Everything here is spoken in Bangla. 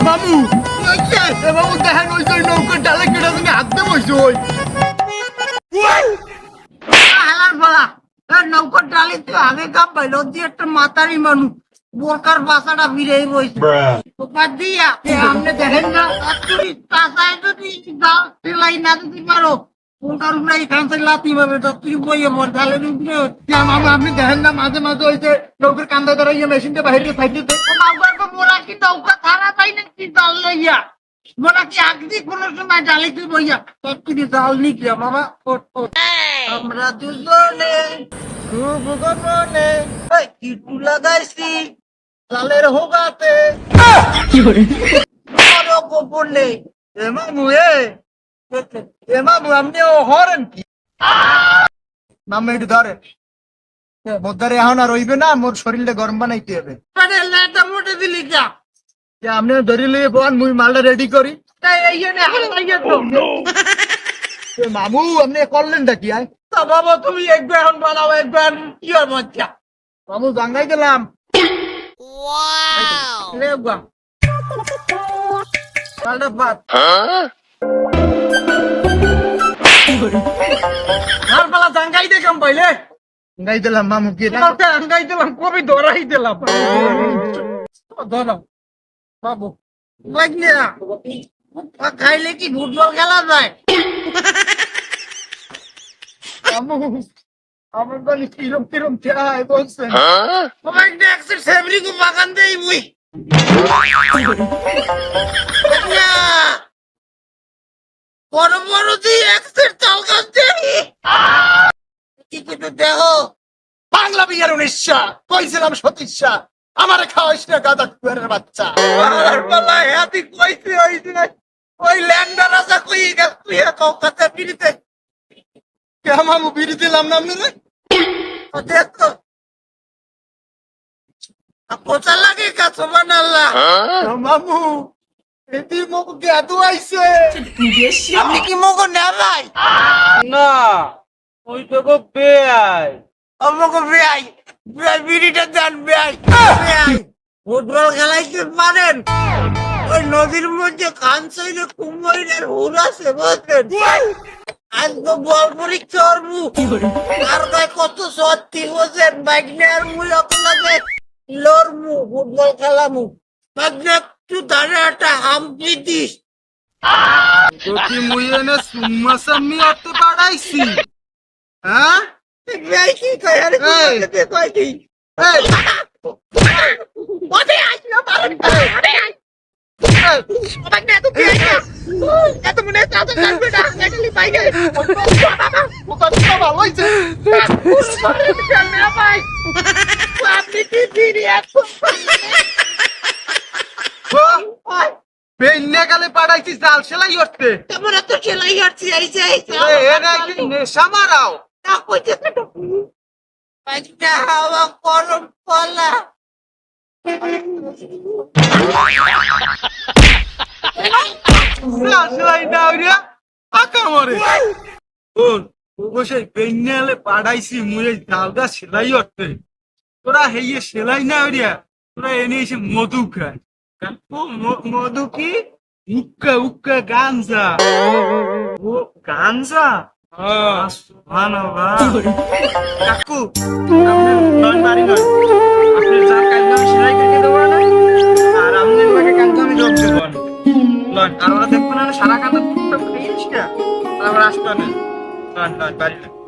মামু মামু দেখেন ওই ডালে কেটে তুমি নৌকার ডালে তুই আগে কাপ বাইল একটা মাতারি মানুষ বোরকার বাসাটা বিরেই বসে বাদ দিয়া, আপনি দেখেন না তাড়াতাড়ি যদি সেলাই না দিতে তুই আপনি দেখেন না মাঝে মাঝে ওই যে কান্দা ধরে ইয়ে মেশিনটা বাইরে সাইডে মোরা কি নৌকা খারা পাই না কি জাল লইয়া? মোরা কি আগদি কোনো সময় ডালি তুই বইয়া? তুই জাল নি কি মামা? আমরা দুজনে খুব গোপনে এই কিটু লাগাইছি জালের হোগাতে। বড় গোপনে এ মামু এ। এ মামু আপনি ও হরেন কি? মামু একটু ধরেন। মোদ্দারে এখন আর রইবে না মোর শরীরটা গরম বানাইতে হবে। আরে লেটা মোটে দিলি যে। আপনি ধরে লিয়ে বোন মুই মালটা রেডি করি। তাই এই জন্য হালাইয়া তো মামু আপনি করলেনটা কি আয়? তা বাবা তুমি এক বেহন বানাও এক বেহন কি আর মজা? মামু জাঙ্গাই গেলাম লে গা কালটা বাদ আর পাইলে গাই দিলাম মামু কি আঙ্গাই দিলাম কবি ধরাই দিলাম। ধরো বাবু লাগলে না খাইলে কি ফুটবল খেলা যায়? আমার বলি কিরম কিরম চাই বলছেন সবাই দেখছে সেমরি কো বাগান দেই মুই। বড় বড় দিয়ে একসের চাল গাছ দেই। দেখো বাংলা বিয়ের উনিশশা কইছিলাম সতীশা আমারে খাওয়াইস না গাদা কুয়ারের বাচ্চা। আর বাবা হাতি কইতে হইছে ওই ল্যাংডা রাজা কই গেছ তুই কলকাতা কে মামু বিড়ি দিলাম না দেখো পোচা লাগে কাছ বানাল্লা মামু মোক গেদু আইছে। আপনি কি মগো নেবাই না। ওই তো গো বেআই আমাকে বেআই বেআই বিড়িটা দেন বেআই বেআই ফুটবল খেলাইতে পারেন? ওই নদীর মধ্যে কানসাইলে কুম্ভইলের হুল আছে বুঝলেন? আজ তো বল পরীক্ষা করব। আর গায়ে কত সত্যি বোঝেন বাইক নিয়ে আর মুই আপনাকে লড়মু ফুটবল খেলামু বাইক একটু দাঁড়ে একটা হাম্পি দিস? যদি মুই এনে সুম্মা সাম্মি আতে পাড়াইছি হ্যাঁ কি কয় আরে। কি কয় কি এই ওরে আজ না পারেন ওরে আজ Abang na tu kaya. Ito mo na sa atin lang na ngali bay gay. বুকার তো ভালো হইছে Puro pa rin siya na bay. Sabi ki diri ako. Ay, বেন্যা গালে পাড়াইছি জাল সেলাই করতে yun siya isa isa. এই কি নেশা মারাও ওরিয়া পাকা মরে শোন অবশ্যই বেন্যালে পাড়াইছি মুই এই সেলাই করতে তোরা হেইয়ে সেলাই না ওরিয়া তোরা এনে এসে মধু খায় মধু কি উক্কা উক্কা গাঞ্জা ও, গাঞ্জা? কাকু নয় বাড়ি নয় আপনি যার কাজ আর আমি যোগ দেবো না আর ওরা দেখব না, সারা কাজ আমরা আসতো না। নয় লন, বাড়ি লন।